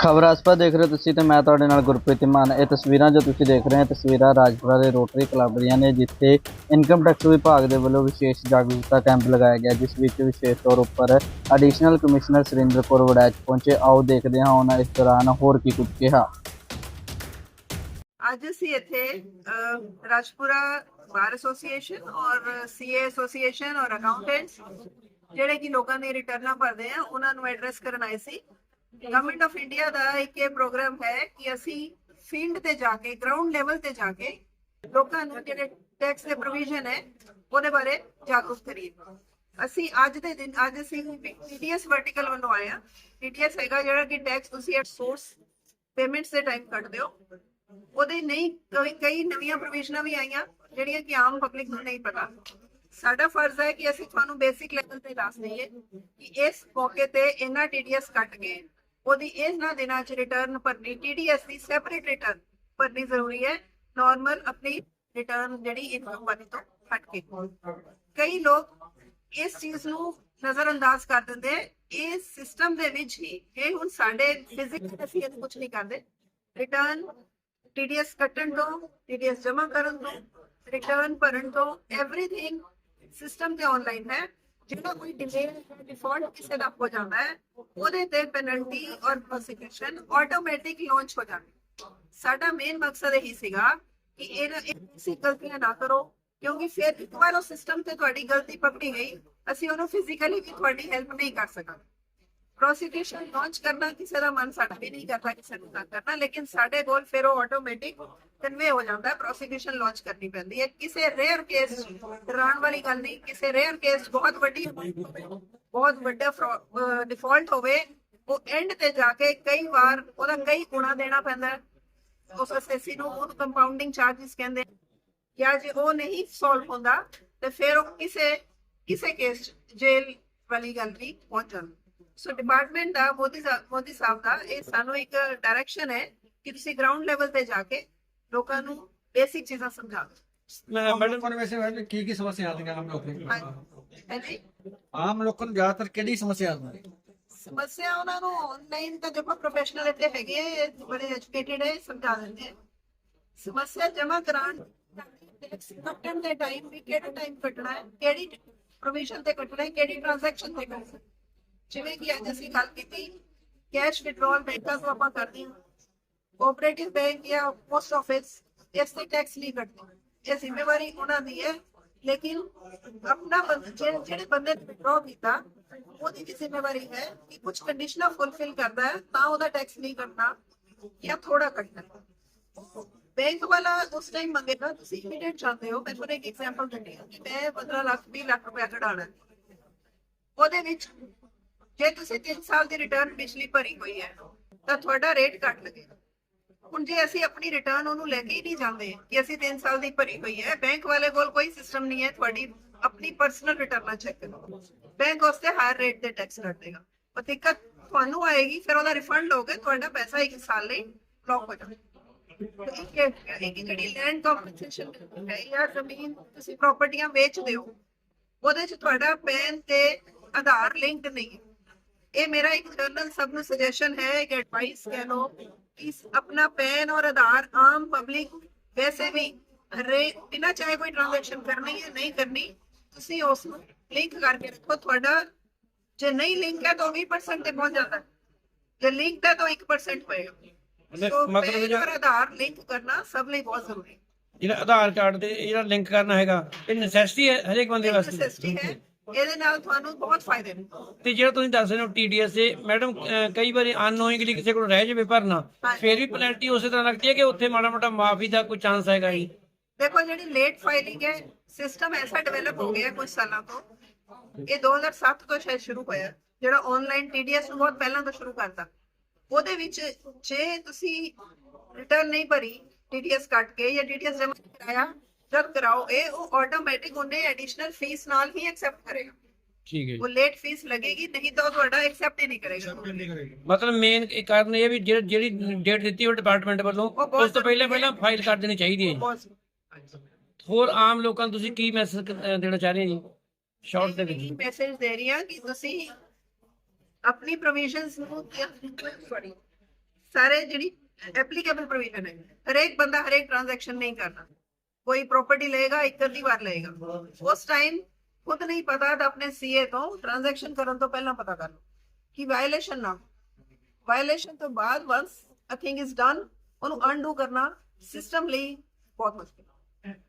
ਖਬਰ ਆਸਪਾ ਦੇਖ ਰਹੇ ਹੋ ਤੁਸੀਂ ਤੇ ਮੈਂ ਤੁਹਾਡੇ ਨਾਲ ਗੁਰਪ੍ਰੀਤ ਮਾਨ। ਇਹ ਤਸਵੀਰਾਂ ਜੋ ਤੁਸੀਂ ਦੇਖ ਰਹੇ ਹੋ ਇਹ ਤਸਵੀਰਾਂ ਰਾਜਪੁਰਾ ਦੇ ਰੋਟਰੀ ਕਲੱਬ ਦੀਆਂ ਨੇ ਜਿੱਥੇ ਇਨਕਮ ਟੈਕਸ ਵਿਭਾਗ ਦੇ ਵੱਲੋਂ ਵਿਸ਼ੇਸ਼ ਜਾਗਰੂਕਤਾ ਕੈਂਪ ਲਗਾਇਆ ਗਿਆ ਜਿਸ ਵਿੱਚ ਵਿਸ਼ੇਸ਼ ਤੌਰ ਉੱਪਰ ਐਡੀਸ਼ਨਲ ਕਮਿਸ਼ਨਰ ਸੁਰਿੰਦਰ ਕੌਰ ਵੜੈਚ ਪਹੁੰਚੇ। ਆਓ ਦੇਖਦੇ ਹਾਂ ਉਹਨਾਂ ਇਸ ਦੌਰਾਨ ਹੋਰ ਕੀ ਕੁਝ ਕਿਹਾ। ਅੱਜ ਅਸੀਂ ਇੱਥੇ ਅਹ, ਰਾਜਪੁਰਾ ਬਾਰ ਐਸੋਸੀਏਸ਼ਨ ਔਰ ਸੀਏ ਐਸੋਸੀਏਸ਼ਨ ਔਰ ਅਕਾਊਂਟੈਂਟਸ ਜਿਹੜੇ ਕਿ ਲੋਕਾਂ ਦੀ ਰਿਟਰਨਾਂ ਭਰਦੇ ਆ ਉਹਨਾਂ ਨੂੰ ਐਡਰੈਸ ਕਰਨ ਆਏ ਸੀ। ਗਵਰਨਮੈਂਟ ਆਫ ਇੰਡੀਆ ਦਾ ਇੱਕ ਇਹ ਪ੍ਰੋਗਰਾਮ ਹੈ ਕਿ ਅਸੀਂ ਫੀਲਡ ਤੇ ਜਾ ਕੇ ਗਰਾਊਂਡ ਲੈਵਲ ਤੇ ਜਾ ਕੇ ਲੋਕਾਂ ਨੂੰ ਜਿਹੜੇ ਟੈਕਸ ਦੇ ਪ੍ਰੋਵੀਜ਼ਨ ਹੈ, ਉਹਦੇ ਬਾਰੇ ਜਾਗਰੂਕ ਕਰੀਏ। ਅਸੀਂ ਅੱਜ ਦੇ ਦਿਨ, ਅੱਜ ਅਸੀਂ ਟੀਡੀਐਸ ਵਰਟੀਕਲ ਵੱਲੋਂ ਆਏ ਆ ਟੀਡੀਐਸ ਹੈਗਾ ਜਿਹੜਾ ਕਿ ਟੈਕਸ ਤੁਸੀਂ ਐਟ ਸੋਰਸ ਪੇਮੈਂਟਸ ਦੇ ਟਾਈਮ ਕੱਟਦੇ ਹੋ। ਉਹਦੇ ਨਹੀਂ, ਕਈ ਕਈ ਨਵੀਆਂ ਪ੍ਰੋਵੀਜ਼ਨਾਂ ਵੀ ਆਈਆਂ, ਜਿਹੜੀਆਂ ਕਿ ਆਮ ਪਬਲਿਕ ਨੂੰ ਨਹੀਂ ਪਤਾ। ਸਾਡਾ ਫਰਜ਼ ਹੈ ਕਿ ਅਸੀਂ ਤੁਹਾਨੂੰ ਬੇਸਿਕ ਲੈਵਲ ਤੇ ਦੱਸ ਦਈਏ ਕਿ ਇਸ ਮੌਕੇ ਤੇ ਇਹਨਾਂ ਟੀਡੀਐਸ ਕੱਟ ਕੇ ਉਹਦੀ ਇਹਨਾਂ ਦਿਨਾਂ 'ਚ ਰਿਟਰਨ ਭਰਨੀ ਟੀਡੀਐਸ ਦੀ ਸੈਪਰੇਟ ਰਿਟਰਨ ਭਰਨੀ ਜ਼ਰੂਰੀ ਹੈ। ਨਾਰਮਲ ਆਪਣੀ ਰਿਟਰਨ ਜਿਹੜੀ ਇੱਕ ਕੰਪਨੀ ਤੋਂ ਹਟ ਕੇ। ਕਈ ਲੋਕ ਇਸ ਚੀਜ਼ ਨੂੰ ਨਜ਼ਰਅੰਦਾਜ਼ ਕਰ ਦਿੰਦੇ ਇਹ ਸਿਸਟਮ ਦੇ ਵਿੱਚ ਹੀ, ਇਹ ਹੁਣ ਸਾਡੇ ਫਿਜ਼ਿਕਸ ਅਸੀਂ ਇਹਨੂੰ ਕੁਝ ਨਹੀਂ ਕਰਦੇ। ਰਿਟਰਨ ਟੀਡੀਐਸ ਕੱਟਣ ਤੋਂ ਟੀਡੀਐਸ ਜਮ੍ਹਾਂ ਕਰਨ ਤੋਂ ਰਿਟਰਨ ਭਰਨ ਤੋਂ ਐਵਰੀਥਿੰਗ ਸਿਸਟਮ ਤੇ ਆਨਲਾਈਨ ਹੈ। ਜਿਹੜਾ ਕੋਈ ਡਿਲੇ ਡਿਫਾਲਟ ਕਿਸੇ ਦਾ ਹੋ ਜਾਂਦਾ ਹੈ ਉਹਦੇ ਤੇ ਪੈਨਲਟੀ ਔਰ ਪ੍ਰੋਸੀਕਿਊਸ਼ਨ ਆਟੋਮੈਟਿਕ ਲਾਂਚ ਹੋ ਜਾਂਦੀ ਹੈ। ਸਾਡਾ ਮੇਨ ਮਕਸਦ ਇਹੀ ਸੀਗਾ ਕਿ ਇਹਨਾਂ ਇਹ ਗਲਤੀਆਂ ਨਾ ਕਰੋ ਕਿਉਂਕਿ ਫਿਰ ਇੱਕ ਵਾਰ ਉਹ ਸਿਸਟਮ ਤੇ ਤੁਹਾਡੀ ਗਲਤੀ ਪਕੜੀ ਗਈ ਅਸੀਂ ਉਹਨੂੰ ਫਿਜ਼ੀਕਲੀ ਵੀ ਤੁਹਾਡੀ ਹੈਲਪ ਨਹੀਂ ਕਰ ਸਕਾਂਗੇ ਪ੍ਰੋਸੀਕਿਊਸ਼ਨ ਲਾਂਚ ਕਰਨਾ ਕਿਸੇ ਦਾ ਮਨ ਸਾਡਾ ਵੀ ਨਹੀਂ ਕਰਦਾ ਕਿਸੇ ਨੂੰ ਤੰਗ ਕਰਨਾ ਲੇਕਿਨ ਸਾਡੇ ਕੋਲ ਫਿਰ ਉਹ ਆਟੋਮੈਟਿਕ ਕਨਵੇ ਹੋ ਜਾਂਦਾ ਹੈ ਪ੍ਰੋਸੀਕਿਊਸ਼ਨ ਲਾਂਚ ਕਰਨੀ ਪੈਂਦੀ ਹੈ। ਕਿਸੇ ਰੇਅਰ ਕੇਸ ਡਰਾਉਣ ਵਾਲੀ ਗੱਲ ਨਹੀਂ, ਕਿਸੇ ਰੇਅਰ ਕੇਸ ਬਹੁਤ ਵੱਡੀ, ਬਹੁਤ ਵੱਡਾ ਡਿਫਾਲਟ ਹੋਵੇ, ਉਹ ਐਂਡ ਤੇ ਜਾ ਕੇ ਕਈ ਵਾਰ ਉਹਦਾ ਕਈ ਗੁਣਾ ਦੇਣਾ ਪੈਂਦਾ ਹੈ। ਉਸ ਅਸੈਸੀ ਨੂੰ ਉਹ ਕੰਪਾਊਂਡਿੰਗ ਚਾਰजेस ਕਹਿੰਦੇ ਜਾਂ ਜੇ ਉਹ ਨਹੀਂ ਸੋਲਵ ਹੁੰਦਾ, ਤੇ ਫਿਰ ਉਹ ਕਿਸੇ ਕਿਸੇ ਕੇਸ ਜੇਲ੍ਹ ਵਾਲੀ ਗੱਲ ਵੀ ਪਹੁੰਚ ਸੋ ਡਿਪਾਰਟਮੈਂਟ ਦਾ, ਮੋਦੀ ਸਾਹਿਬ ਮੋਦੀ ਸਾਹਿਬ ਦਾ ਇਹ ਸਾਨੂੰ ਇੱਕ ਡਾਇਰੈਕਸ਼ਨ ਹੈ ਕਿ ਤੁਸੀਂ ਗਰਾਊਂਡ ਲੈਵਲ ਤੇ ਜਾ ਕੇ ਲੋਕਾਂ ਨੂੰ ਬੇਸਿਕ ਚੀਜ਼ਾਂ ਸਮਝਾਓ ਮੈਂ ਮੈਡਮ ਲੋਕਾਂ ਨੂੰ ਵੈਸੇ ਵੈਸੇ ਕੀ ਕੀ ਸਮੱਸਿਆ ਆਉਂਦੀਆਂ ਆਮ ਲੋਕਾਂ ਨੂੰ? ਹਾਂਜੀ। ਆਮ ਲੋਕਾਂ ਨੂੰ ਜ਼ਿਆਦਾਤਰ ਕਿਹੜੀ ਸਮੱਸਿਆ ਆਉਂਦੀ? ਹੈ ਸਮੱਸਿਆ ਉਹਨਾਂ ਨੂੰ ਆਨਲਾਈਨ ਤਾਂ ਜੋ ਪ੍ਰੋਫੈਸ਼ਨਲ ਇੱਥੇ ਹੈਗੇ ਆ, ਬੜੇ ਐਜੂਕੇਟਿਡ ਹੈ ਸਮਝਾ ਦਿੰਦੇ ਆ। ਸਮੱਸਿਆ ਜਮਾ ਕਰਾਉਣ ਟੈਕਸ ਕੱਟਣ ਦੇ ਟਾਈਮ ਵੀ ਕਿਹੜਾ ਟਾਈਮ ਕੱਟਣਾ ਹੈ ਕਿਹੜੀ ਪ੍ਰੋਵੀਜ਼ਨ ਤੇ ਕੱਟਣਾ ਹੈ ਕਿਹੜੀ ਟ੍ਰਾਂਜੈਕਸ਼ਨ ਤੇ ਕੱਟਣਾ ਹੈ। ਜਿਵੇਂ ਕਿ ਅੱਜ ਅਸੀਂ ਗੱਲ ਕੀਤੀ ਕੈਸ਼ ਵਿਡਰਾਲ ਬੈਂਕਾਂ ਤੋਂ ਆਪਾਂ ਕਰਦੇ ਹਾਂ। ਕੋਆਪਰੇਟਿਵ ਬੈਂਕ ਜਾਂ ਪੋਸਟ ਆਫਿਸ ਇਸ ਤੇ ਟੈਕਸ ਨਹੀਂ ਕੱਟਦੇ ਇਹ ਜ਼ਿੰਮੇਵਾਰੀ ਉਹਨਾਂ ਦੀ ਹੈ ਲੇਕਿਨ ਆਪਣਾ ਜਿਹੜੇ ਬੰਦੇ ਨੇ ਵਿਡਰਾਅ ਕੀਤਾ ਉਹਦੀ ਵੀ ਜ਼ਿੰਮੇਵਾਰੀ ਹੈ ਕਿ ਕੁਝ ਕੰਡੀਸ਼ਨਾਂ ਫੁੱਲਫਿਲ ਕਰਦਾ ਹੈ ਤਾਂ ਉਹਦਾ ਟੈਕਸ ਨਹੀਂ ਕੱਟਣਾ ਜਾਂ ਥੋੜਾ ਕੱਟਣਾ ਬੈਂਕ ਵਾਲਾ ਉਸ ਟਾਈਮ ਮੰਗੇਗਾ ਤੁਸੀਂ ਇਮੀਡੀਏਟ ਚਾਹਦੇ ਹੋ ਮੈਂ ਤੁਹਾਨੂੰ ਇੱਕ ਐਗਜ਼ਾਮਪਲ ਦਿੰਦੀ ਹਾਂ ਕਿ ਮੈਂ 15 ਲੱਖ 20 ਲੱਖ ਰੁਪਏ ਕਢਾਣਾ ਉਹਦੇ ਵਿੱਚ ਜੇ ਤੁਸੀਂ 3 ਸਾਲ ਦੀ ਰਿਟਰਨ ਪਿਛਲੀ ਭਰੀ ਹੋਈ ਹੈ ਤਾਂ ਤੁਹਾਡਾ ਰੇਟ ਘੱਟ ਲੱਗੇਗਾ ਹੁਣ ਜੇ ਅਸੀਂ ਆਪਣੀ ਰਿਟਰਨ ਉਹਨੂੰ ਲੈ ਕੇ ਹੀ ਨਹੀਂ ਜਾਂਦੇ, ਕਿ ਅਸੀਂ 3 ਸਾਲ ਦੀ ਭਰੀ ਹੋਈ ਹੈ ਬੈਂਕ ਵਾਲੇ ਕੋਲ ਕੋਈ ਸਿਸਟਮ ਨਹੀਂ ਹੈ ਤੁਹਾਡੀ, ਆਪਣੀ ਪਰਸਨਲ ਰਿਟਰਨਾਂ ਚੈੱਕ ਕਰੋ। ਬੈਂਕ ਉਸ ਹਾਇਰ ਰੇਟ ਤੇ ਟੈਕਸ ਕੱਟੇਗਾ। ਉਹ ਦਿੱਕਤ ਤੁਹਾਨੂੰ ਆਏਗੀ, ਫਿਰ ਉਹਦਾ ਰਿਫੰਡ ਲੋਗੇ ਤੁਹਾਡਾ ਪੈਸਾ ਇੱਕ ਸਾਲ ਲਈ ਬਲੌਕ ਹੋ ਜਾਵੇਗਾ। ਇੱਕ ਜਿਹੜੀ ਲੈਂਡ ਕੰਪਨਸੇਸ਼ਨ ਹੈ ਜਾਂ ਜ਼ਮੀਨ ਤੁਸੀਂ ਪ੍ਰਾਪਰਟੀਆਂ ਵੇਚਦੇ ਹੋ, ਉਹਦੇ ਚ ਤੁਹਾਡਾ ਪੈਨ ਤੇ ਆਧਾਰ ਲਿੰਕ ਨਹੀਂ ਹੈ। ਇਹ ਮੇਰਾ ਇੱਕ ਜਰਨਲ ਸਭ ਨੂੰ ਸੁਜੈਸ਼ਨ ਹੈ, ਇੱਕ ਐਡਵਾਈਸ ਕਹਿ ਲੋ ਕਿ ਆਪਣਾ ਪੈਨ ਔਰ ਆਧਾਰ ਆਮ ਪਬਲਿਕ ਵੈਸੇ ਵੀ ਹਰੇ ਬਿਨਾ ਚਾਹੇ ਕੋਈ ਟ੍ਰਾਂਜੈਕਸ਼ਨ ਕਰਨੀ ਹੈ ਨਹੀਂ ਕਰਨੀ ਤੁਸੀਂ ਉਸ ਨੂੰ ਲਿੰਕ ਕਰਕੇ ਰੱਖੋ। ਤੁਹਾਡਾ ਜੇ ਨਹੀਂ ਲਿੰਕ ਹੈ ਤਾਂ 20% ਤੇ ਪਹੁੰਚ ਜਾਂਦਾ ਜੇ ਲਿੰਕ ਹੈ ਤਾਂ 1% ਹੋਏਗਾ। ਮਤਲਬ- ਸੋ ਮਤਲਬ ਔਰ ਆਧਾਰ ਲਿੰਕ ਕਰਨਾ ਸਭ ਲਈ ਬਹੁਤ ਜ਼ਰੂਰੀ ਹੈ। ਜਿਹੜਾ ਆਧਾਰ ਕਾਰਡ ਤੇ ਜਿਹੜਾ ਲਿੰਕ ਕਰਨਾ ਹੈਗਾ। ਇਹ ਨੈਸੈਸਿਟੀ ਹੈ ਹਰੇਕ ਬੰਦੇ ਵਾਸਤੇ। necessity ਹੈ। ਇਹਦੇ ਨਾਲ ਤੁਹਾਨੂੰ ਬਹੁਤ ਫਾਇਦੇ ਨੇ। ਤੇ ਜਿਹੜਾ ਤੁਸੀਂ ਦੱਸ ਰਹੇ ਹੋ ਟੀਡੀਐਸ ਦੇ ਮੈਡਮ ਕਈ ਵਾਰੀ ਅਨਨੋਇੰਗਲੀ ਕਿਸੇ ਕੋਲ ਰਹਿ ਜਾਵੇ ਭਰਨਾ। ਫਿਰ ਵੀ ਪੈਨਲਟੀ ਉਸੇ ਤਰ੍ਹਾਂ ਲੱਗਦੀ ਹੈ ਕਿ ਉੱਥੇ ਮਾੜਾ ਮੋਟਾ ਮਾਫੀ ਦਾ ਕੋਈ ਚਾਂਸ ਹੈਗਾ ਜੀ ਦੇਖੋ ਜਿਹੜੀ ਲੇਟ ਫਾਈਲਿੰਗ ਹੈ ਸਿਸਟਮ ਐਸਾ ਡਿਵੈਲਪ ਹੋ ਗਿਆ ਕੁਝ ਸਾਲਾਂ ਤੋਂ। ਇਹ 2007 ਤੋਂ ਸ਼ਾਇਦ ਸ਼ੁਰੂ ਹੋਇਆ ਜਿਹੜਾ ਆਨਲਾਈਨ ਟੀਡੀਐਸ ਨੂੰ ਬਹੁਤ ਪਹਿਲਾਂ ਤੋਂ ਸ਼ੁਰੂ ਕਰਤਾ। ਉਹਦੇ ਵਿੱਚ ਜੇ ਤੁਸੀਂ ਰਿਟਰਨ ਨਹੀਂ ਭਰੀ ਟੀਡੀਐਸ ਕੱਟ ਕੇ ਜਾਂ ਟੀਡੀਐਸ ਜਮ੍ਹਾਂ ਕਰਾਇਆ ਜਦ ਕਰਾਓ ਇਹ ਉਹ ਆਟੋਮੈਟਿਕ ਉਹਨੇ ਐਡੀਸ਼ਨਲ ਫੀਸ ਨਾਲ ਹੀ ਐਕਸੈਪਟ ਕਰੇਗਾ ਠੀਕ ਹੈ ਉਹ ਜੀ ਲੇਟ ਫੀਸ ਲੱਗੇਗੀ ਨਹੀਂ ਤਾਂ ਉਹ ਤੁਹਾਡਾ ਐਕਸੈਪਟ ਹੀ ਨਹੀਂ ਕਰੇਗਾ ਮਤਲਬ ਮੇਨ ਕਾਰਨ ਇਹ ਵੀ ਜਿਹੜੀ ਜਿਹੜੀ ਡੇਟ ਦਿੱਤੀ ਉਹ ਡਿਪਾਰਟਮੈਂਟ ਵੱਲੋਂ ਉਹ ਬਹੁਤ ਉਸ ਤੋਂ ਪਹਿਲਾਂ ਪਹਿਲਾਂ ਫਾਈਲ ਕਰ ਦੇਣੀ ਚਾਹੀਦੀ ਹੈ ਜੀ ਬਹੁਤ ਹੋਰ ਆਮ ਲੋਕਾਂ ਨੂੰ ਤੁਸੀਂ ਕੀ ਮੈਸੇਜ ਦੇਣਾ ਚਾਹ ਰਹੇ ਹੋ ਜੀ? ਸ਼ਾਰਟ ਦੇ ਵਿੱਚ। ਮੈਸੇਜ ਦੇ ਰਹੀ ਹਾਂ ਕਿ ਤੁਸੀਂ ਆਪਣੀ ਪ੍ਰੋਵੀਜ਼ਨਸ ਨੂੰ ਸੌਰੀ ਸਾਰੇ ਜਿਹੜੀ ਐਪਲੀਕੇਬਲ ਪ੍ਰੋਵੀਜ਼ਨ ਹੈ ਹਰੇਕ ਬੰਦਾ ਹਰੇਕ ਟ੍ਰਾਂਜੈਕਸ਼ਨ ਨਹੀਂ ਕਰਨਾ। ਕੋਈ ਪ੍ਰਾਪਰਟੀ ਲਏਗਾ ਇੱਕ ਅੱਧੀ ਵਾਰ ਲਏਗਾ ਉਸ ਟਾਈਮ ਖੁਦ ਨਹੀਂ ਪਤਾ ਤਾਂ ਆਪਣੇ ਸੀਏ ਤੋਂ ਟ੍ਰਾਂਜੈਕਸ਼ਨ ਕਰਨ ਤੋਂ ਪਹਿਲਾਂ ਪਤਾ ਕਰ ਲਓ ਕਿ ਵਾਇਲੇਸ਼ਨ ਨਾ ਵਾਇਲੇਸ਼ਨ ਤੋਂ ਬਾਅਦ once a thing is done ਉਹਨੂੰ ਅਨਡੂ ਕਰਨਾ ਸਿਸਟਮ ਲਈ ਬਹੁਤ ਮੁਸ਼ਕਿਲ ਹੈ